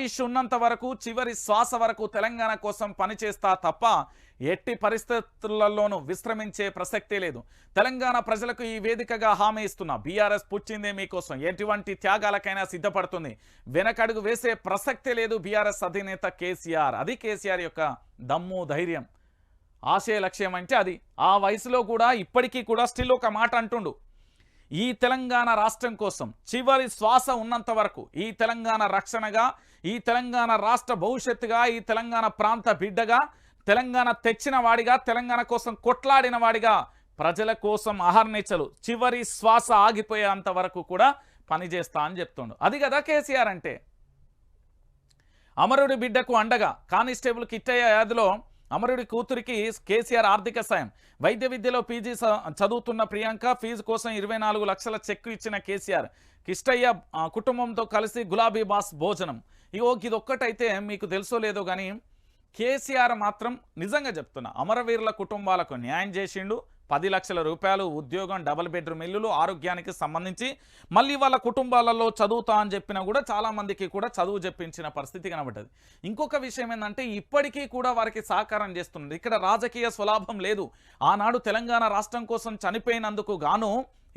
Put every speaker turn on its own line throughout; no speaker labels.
ఆయుష్ ఉన్నంత వరకు చివరి శ్వాస వరకు తెలంగాణ కోసం పనిచేస్తా తప్ప ఎట్టి పరిస్థితులలోనూ విశ్రమించే ప్రసక్తే లేదు. తెలంగాణ ప్రజలకు ఈ వేదికగా హామీ ఇస్తున్నా. బీఆర్ఎస్ పుచ్చిందే మీకోసం. ఎటువంటి త్యాగాలకైనా సిద్ధపడుతుంది. వెనకడుగు వేసే ప్రసక్తే లేదు బీఆర్ఎస్ అధినేత కేసీఆర్. అది కేసీఆర్ యొక్క దమ్ము ధైర్యం. ఆశయ లక్ష్యం అంటే అది. ఆ వయసులో కూడా ఇప్పటికీ కూడా స్టిల్ ఒక మాట అంటుండు. ఈ తెలంగాణ రాష్ట్రం కోసం చివరి శ్వాస ఉన్నంత వరకు ఈ తెలంగాణ రక్షణగా ఈ తెలంగాణ రాష్ట్ర భవిష్యత్తుగా ఈ తెలంగాణ ప్రాంత బిడ్డగా తెలంగాణ తెచ్చిన వాడిగా తెలంగాణ కోసం కొట్లాడిన వాడిగా ప్రజల కోసం అహర్నిచలు చివరి శ్వాస ఆగిపోయేంత వరకు కూడా పనిచేస్తా అని చెప్తుండు. అది కదా కేసీఆర్ అంటే. అమరుడి బిడ్డకు అండగా కానిస్టేబుల్ కిట్టయ్య యాదిలో అమరుడి కూతురికి కేసీఆర్ ఆర్థిక సాయం. వైద్య విద్యలో పీజీ చదువుతున్న ప్రియాంక ఫీజు కోసం ఇరవై నాలుగు లక్షల చెక్కు ఇచ్చిన కేసీఆర్. కిష్టయ్య కుటుంబంతో కలిసి గులాబీ బాస్ భోజనం. ఇగో ఇదొక్కటైతే మీకు తెలుసో లేదో కానీ కేసీఆర్ మాత్రం నిజంగా చెప్తున్నా. అమరవీరుల కుటుంబాలకు న్యాయం చేసిండు పది లక్షల రూపాయలు ఉద్యోగం డబల్ బెడ్రూమ్ ఇల్లులు ఆరోగ్యానికి సంబంధించి మళ్ళీ వాళ్ళ కుటుంబాలలో చదువుతా అని చెప్పినా కూడా చాలామందికి కూడా చదువు చెప్పించిన పరిస్థితి కనబడ్డది. ఇంకొక విషయం ఏంటంటే ఇప్పటికీ కూడా వారికి సహకారం చేస్తుంది ఇక్కడ రాజకీయ స్వలాభం లేదు. ఆనాడు తెలంగాణ రాష్ట్రం కోసం చనిపోయినందుకు గాను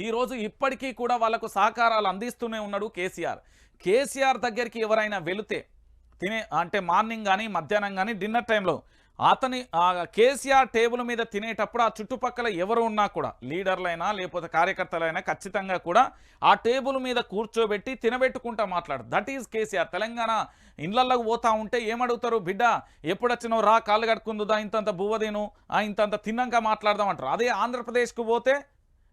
ఈరోజు ఇప్పటికీ కూడా వాళ్ళకు సహకారాలు అందిస్తూనే ఉన్నాడు కేసీఆర్. కేసీఆర్ దగ్గరికి ఎవరైనా వెళితే తినే అంటే మార్నింగ్ కానీ మధ్యాహ్నం కానీ డిన్నర్ టైంలో అతని ఆ కేసీఆర్ టేబుల్ మీద తినేటప్పుడు ఆ చుట్టుపక్కల ఎవరు ఉన్నా కూడా లీడర్లైనా లేకపోతే కార్యకర్తలైనా ఖచ్చితంగా కూడా ఆ టేబుల్ మీద కూర్చోబెట్టి తినబెట్టుకుంటా మాట్లాడు దట్ ఈజ్ కేసీఆర్. తెలంగాణ ఇండ్లలోకి పోతా ఉంటే ఏమడుగుతారు? బిడ్డ ఎప్పుడొచ్చినావు? రా కాళ్ళు కట్టుకుందుదా ఇంతంత బువ్వదేను ఆ ఇంతంత తిన్నాక మాట్లాడదాం అంటారు. అదే ఆంధ్రప్రదేశ్కు పోతే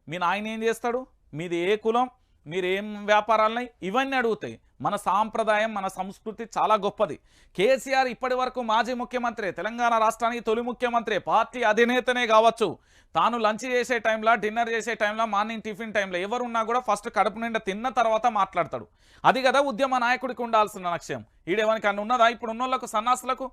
మీ నాయన ఏం చేస్తాడు? మీది ఏ కులం? మీరేం వ్యాపారాలని ఇవన్నీ అడుగుతాయి. మన సాంప్రదాయం మన సంస్కృతి చాలా గొప్పది. కేసీఆర్ ఇప్పటి వరకు మాజీ ముఖ్యమంత్రి తెలంగాణ రాష్ట్రానికి తొలి ముఖ్యమంత్రి పార్టీ అధినేతనే కావచ్చు. తాను లంచ్ చేసే టైంలో డిన్నర్ చేసే టైంలో మార్నింగ్ టిఫిన్ టైంలో ఎవరున్నా కూడా ఫస్ట్ కడుపు నిండా తిన్న తర్వాత మాట్లాడతాడు. అది కదా ఉద్యమ నాయకుడికి ఉండాల్సిన లక్ష్యం. ఈడేవనికి అన్న ఉన్నదా ఇప్పుడు ఉన్నోళ్ళకు సన్నాసులకు?